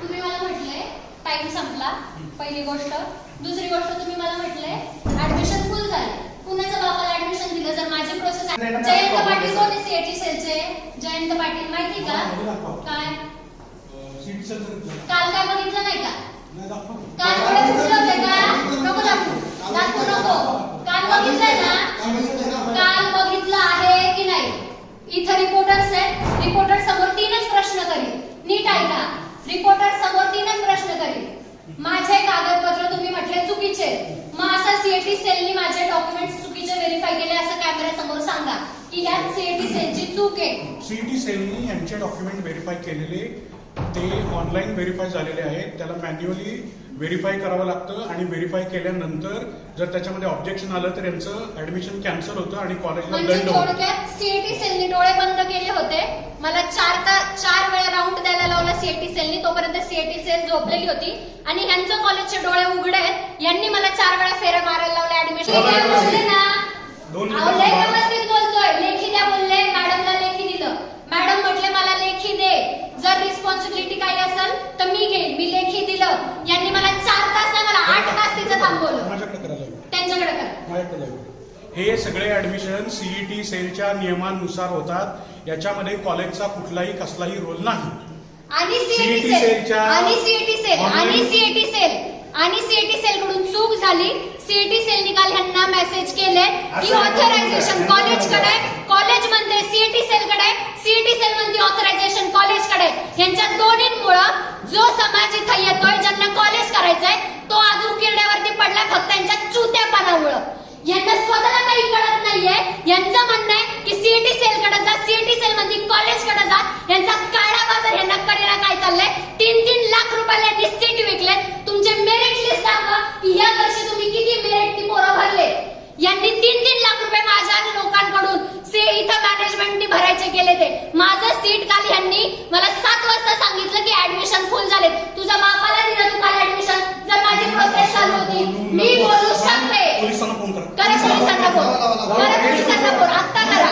तुम्ही मला म्हटले टाइम संपला पहिली गोष्ट. दुसरी गोष्ट तुम्ही मला म्हटले ऍडमिशन फुल झाले. कुणाच्या बापाला ऍडमिशन दिलं जर माझी प्रोसेस जयंत पाटील कोण आहे सीएटी सेलचे जयंत पाटील माहिती का? काय? काल काय बघितलं नाही का? काल डोळे फुटले होते का? नको दाखवू. दाखवू नको. काल बघितलंय ना? काल बघितलं आहे की नाही? इथं रिपोर्टर्स आहेत. रिपोर्टर समोर तीनच प्रश्न करील नीट ऐका रिपोर्टर समोर तीनच प्रश्न करील माझे कागदपत्र तुम्ही म्हटले चुकीचे मग असं सीएटी सेलनी माझे डॉक्युमेंट चुकीचे व्हेरीफाय केले असं कॅमेरा समोर सांगा. की यात सीएटी सेलची चूक आहे. सीईटी सेलनी यांचे डॉक्युमेंट व्हेरीफाय केलेले ते ऑनलाईन व्हेरीफाय झालेले आहेत. त्याला मॅन्युअली व्हेरीफाय करावं लागतं आणि व्हेरीफाय केल्यानंतर जर त्याच्यामध्ये ऑब्जेक्शन आलं तर यांचं ऍडमिशन कॅन्सल होतं आणि कॉलेजला म्हणजे दंड होतो. थोडक्यात सीएटी सेलनी डोळे बंद केले होते. मला चार ता सेलनी तोपर्यंत सीएटी सेल झोपलेली होती आणि ह्यांचं कॉलेजचे डोळे उघडे आहेत यांनी मला चार वेळा फेऱ्या मारायला लावल्या ऍडमिशन ना. व्यवस्थित बोलतोय. लेखी द्या बोलले मॅडमला लेखी दिलं. मॅडम म्हटले मला लेखी दे. जर रिस्पॉन्सिबिलिटी काही असेल तर मी घेईन. मी लेखी दिलं. यांनी मला चार तास नाही मला आठ तास तिथं थांबवलं माझ्याकडे करायला हवं. त्यांच्याकडे करा. हे सगळे ऍडमिशन सीईटी सेलच्या नियमानुसार होतात. याच्यामध्ये कॉलेजचा कुठलाही कसलाही रोल नाही. आणि सीएटी सेल. आणि सीएटी सेल. आणि सीएटी सेल. आणि सीएटी सेल कडून चूक झाली. सीएटी सेल निकाल ह्यांना मेसेज केले. की ऑथरायझेशन कॉलेजकडे कॉलेज म्हणते सीएटी सेल कडे सीएटी सेल म्हणते ऑथरायझेशन कॉलेजकडे यांच्या दोन्हींमुळं जो समाज इथं येतोय ज्यांना कॉलेज करायचंय तो अजून किरड्यावरती पडला फक्त यांच्या चुत्यापणामुळं. यांना स्वतःला काही कळत नाहीये. यांचं म्हणणं आहे की सीएटी सेल कडे जा. सीएटी सेल मध्ये कॉलेजकडे जा यांचा काळा बाजार यांना करेला काय चाललंय तीन तीन लाख रुपयाला यांनी सीट विकले तुमचे मेरिट लिस्ट दाखवा की या वर्षी तुम्ही किती मेरिट ती पोरं भरले यांनी तीन तीन लाख रुपये माझ्या लोकांकडून से इथं केले ते? माझं सीट काल यांनी मला सात वाजता सांगितलं की ऍडमिशन फुल झाले तुझ्या बापाला दिलं तू काल ऍडमिशन जर माझी प्रोसेस चालू होती मी बोलू शकते. पोलिसांना फोन करा. पोलिसांना फोन करा पोलिसांना फोन आत्ता करा.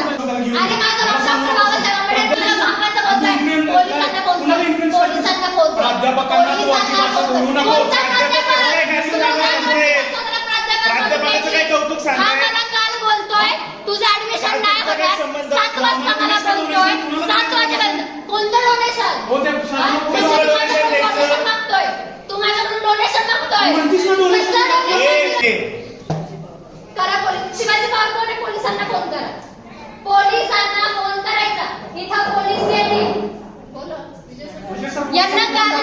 आणि माझा बाप डॉक्टर बाबासाहेब आंबेडकर तुला बापाचं बोलतोय. पोलिसांना फोन कर. पोलिसांना फोन कर. प्राध्यापकांना तू अशी भाषा बोलू नको. कोणता प्राध्यापक प्राध्यापक? काय घालून तुला आला काय रे? बोलतोय? प्राध्यापक प्राध्यापकाचं बोलतोय. काय कौतुक सांगताय? हा मला काल बोलतोय तुझं ऍडमिशन नाही प्राध्यापकाचा काय होणार संबंध? सात वाजता मला बोलतोय सात वाजेपर्यंत कोणतं डोनेशन हो, त्या कशाला donation द्यायचं? डोनेशन मागतोय तू माझ्याकडून डोनेशन मागतोय तू म्हणतीस ना donation? कसलं ए, donation? ए, करा पोलीस शिवाजी पवार कोण आहे पोलिसांना फोन करा पोलिसांना फोन करायचा. इथं पोलीस येतील. यांना काल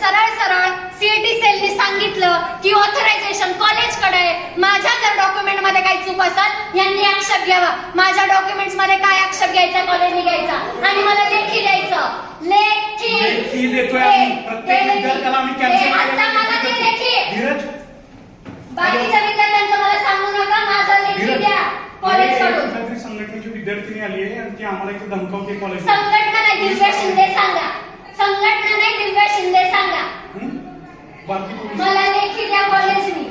सरळ सरळ सीएटी सेलनी सांगितलं की ऑथरायझेशन कॉलेजकडे आहे. माझ्या जर डॉक्युमेंटमध्ये काही चूक असेल यांनी आक्षेप घ्यावा. माझ्या डॉक्युमेंट्समध्ये काय आक्षेप घ्यायचा? कॉलेजने घ्यायचा. आणि मला लेखी द्यायचं लेखी लेखी देतोय आम्ही. दे, प्रत्येक दे विद्यार्थ्याला आम्ही लेखी. cancel दे, आता मला ते लेखी धीरज बाकीच्या विद्यार्थ्यांचं मला सांगू नका माझं लेखी धीरज द्या कॉलेजकडून कुठल्यातरी संघटनेची विद्यार्थिनी आली इथे धमकावते कॉलेज संघटना नाही दिव्या शिंदे सांगा. संघटना नाही दिव्या शिंदे सांगा. मला लेखी द्या कॉलेजनी.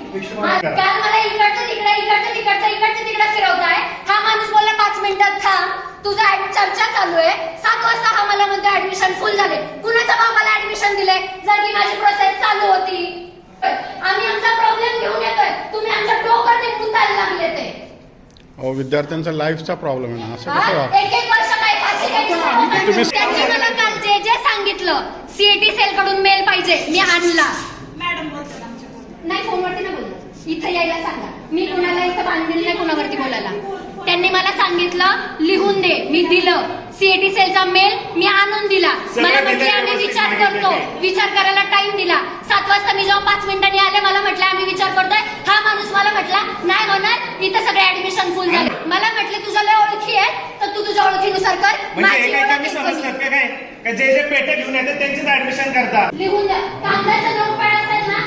काल मला इकडचं तिकडे इकडचं तिकडचं इकडचं तिकडे फिरवताय. हा माणूस बोलला पाच मिनिटात थांब. तुझा ऍड- चर्चा चालू आहे. सात वाजता हा मला म्हणतो ऍडमिशन फुल झाले. कुणाच्या बाबाला ऍडमिशन दिले जर की माझी प्रोसेस चालू होती आम्ही आमचा प्रॉब्लेम घेऊन येतोय. तुम्ही आमच्या डोकर निघून जायला लागले ते विद्यार्थ्यांचा लाईफचा प्रॉब्लेम आहे ना असं कसं त्यांनी मला काल जे जे सांगितलं सीएटी सेल कडून मेल पाहिजे मी आणला. मॅडम नाही फोनवरती नाही बोलत. इथं यायला सांगा. मी कुणाला इथं बांधलेली नाही कुणावरती बोलायला. त्यांनी मला सांगितलं लिहून दे मी दिलं. सीएटी सेलचा मेल मी आणून दिला. मला म्हटले आम्ही विचार करतो. विचार करायला टाइम दिला. सात वाजता मी जेव्हा पाच मिनिटांनी आले मला म्हटलं आम्ही विचार करतोय. हा माणूस मला म्हटला नाही होणार इथं सगळे ऍडमिशन फुल झाले. मला म्हटले तुझ्या लय ओळखी आहे तर तू तुझ्या ओळखीनुसार कर. म्हणजे माझी जे जे पेटे घेऊन येतात त्यांचेच ऍडमिशन करतात. लिहून द्या कागदाचं नोटपॅड असेल ना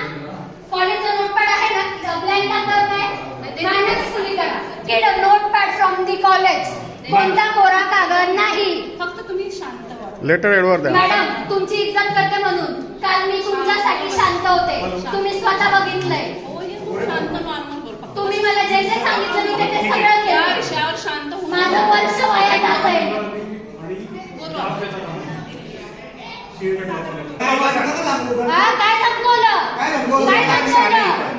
कॉलेजचं नोटपॅड आहे ना ब्लँक कागदावर काय मायनस फुली करा get a notepad from the college कोणता कोरा कागद नाही. फक्त तुम्ही शांत व्हा. लेटर एडवर द्या. मॅडम तुमची इज्जत करते म्हणून. काल मी तुमच्यासाठी शांत होते. तुम्ही स्वतः बघितलंय. हो, तुम्ही मला जे जे सांगितलं मी ते ते सगळं केलं. विषयावर शांत माझं वर्ष वाया जात आहे हा काय धमकवलं? काय धमकवलं?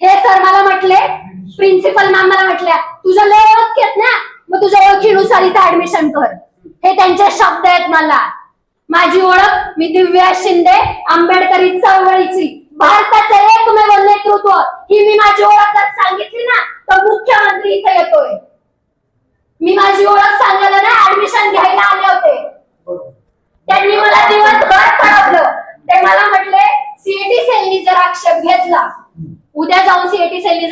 हे सर मला म्हटले प्रिन्सिपल मॅम मला म्हटल्या तुझं लय ओळख घेत ना? मग तुझ्या ओळखीनुसार इथं ऍडमिशन कर. हे त्यांचे शब्द आहेत मला. माझी ओळख मी दिव्या शिंदे आंबेडकरी चळवळीची भारताचं एकमेव नेतृत्व ही मी माझी ओळख जर सांगितली ना तर मुख्यमंत्री इथे येतोय मी माझी ओळख सांगायला ना ऍडमिशन घ्यायला आले होते त्यांनी मला दिवसभर पळवलं ते मला म्हटले सीएटी सेलनी जर आक्षेप घेतला उद्या जाऊन सीएटी सेलनी जर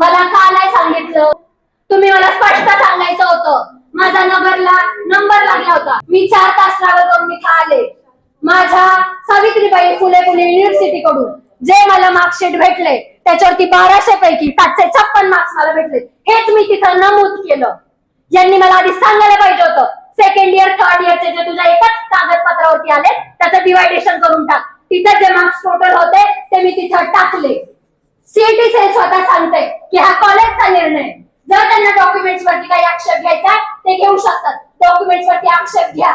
मला का नाही सांगितलं? तुम्ही मला स्पष्ट सांगायचं होतं. माझा नगरला नंबर लागला होता. मी चार तास ट्रॅव्हल मी का आले. माझ्या सावित्रीबाई फुले पुणे युनिव्हर्सिटी कडून जे मला मार्कशीट भेटले त्याच्यावरती बाराशे पैकी सातशे छप्पन मार्क्स मला भेटले. हेच मी तिथं नमूद केलं. यांनी मला आधी सांगायला पाहिजे होतं सेकंड इयर थर्ड इयरचे जे तुझ्या एकाच कागदपत्रावरती आले त्याचं डिवायडेशन करून टाक. तिथं जे मार्क्स टोटल होते ते मी तिथं टाकले. सीएटी सेल स्वतः सांगते की हा कॉलेजचा निर्णय जर त्यांना डॉक्युमेंट्स वरती काही आक्षेप घ्यायचा ते घेऊ शकतात. डॉक्युमेंट्स वरती आक्षेप घ्या.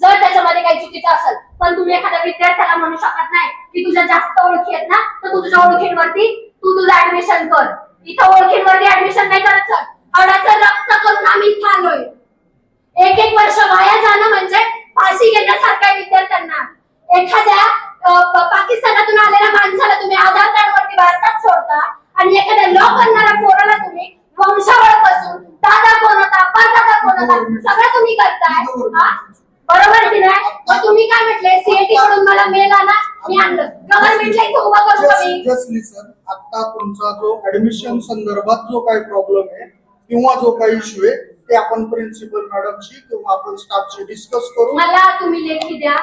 जर त्याच्यामध्ये काही चुकीचं असेल पण तुम्ही एखाद्या विद्यार्थ्याला म्हणू शकत नाही की तुझ्या जास्त ओळखी आहेत ना तर तू तुझ्या ओळखींवरती तू तुझं ऍडमिशन कर. इथं ओळखींवरती ऍडमिशन नाही करायचं अडाचं करून आम्ही इथं आलोय एक एक वर्ष वाया जाणं म्हणजे फाशी घेण्यासारखं आहे विद्यार्थ्यांना एखाद्या अ, प- पाकिस्तानातून आलेल्या माणसाला तुम्ही आधार कार्ड वरती भारतात सोडता आणि एखाद्या लॉ करणाऱ्या पोराला तुम्ही वंशावळपासून दादा कोण होता परदादा कोण होता सगळं तुम्ही करताय हा? बरोबर की नाही मग तुम्ही काय म्हटले? सीएटी कडून मला मेल आला मी आणलं. गव्हर्नमेंटला इथं उभं करू का मी. जस्ट लिसन आता तुमचा जो ऍडमिशन संदर्भात जो काही प्रॉब्लेम आहे किंवा जो काही इश्यू आहे ते आपण प्रिन्सिपल मॅडमशी किंवा आपण स्टाफशी डिस्कस करू. मला तुम्ही लेखी द्या.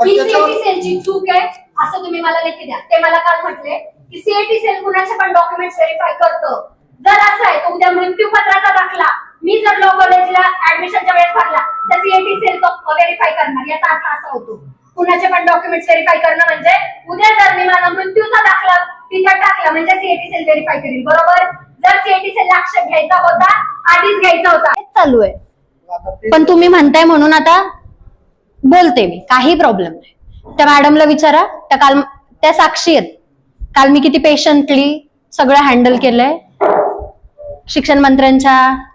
ही सीएटी सेलची चूक आहे असं तुम्ही मला लेखी द्या. ते मला काल म्हटले की सीएटी सेल कुणाचे पण डॉक्युमेंट व्हेरीफाय करतो. जर असं आहे तर उद्या मृत्यूपत्राचा दाखला. मी जर लॉ कॉलेजला ऍडमिशनच्या वेळेस भरला तर सीएटी सेल तो व्हेरीफाय करणार याचा अर्थ असा होतो. कुणाचे पण डॉक्युमेंट्स व्हेरीफाय करणं म्हणजे उद्या जर मी माझा मृत्यूचा दाखला तिथं टाकला म्हणजे सीएटी सेल व्हेरीफाय करेल बरोबर? जर सीएटी सेल आक्षेप घ्यायचा होता आधीच घ्यायचा होता. चालू आहे. पण तुम्ही म्हणताय म्हणून आता बोलते मी काही प्रॉब्लेम नाही. त्या मॅडमला विचारा त्या काल त्या साक्षी आहेत. काल मी किती पेशंटली सगळं हँडल केलंय. शिक्षण मंत्र्यांच्या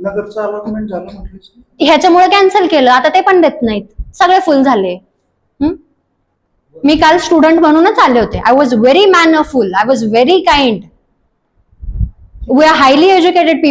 नगरचं अलॉटमेंट झालं म्हटलीस ह्याच्यामुळे कॅन्सल केलं. आता ते पण देत नाहीत. सगळे फुल झाले. हं? मी काल स्टुडंट म्हणूनच आले होते. I was very man full I was very kind we are highly educated people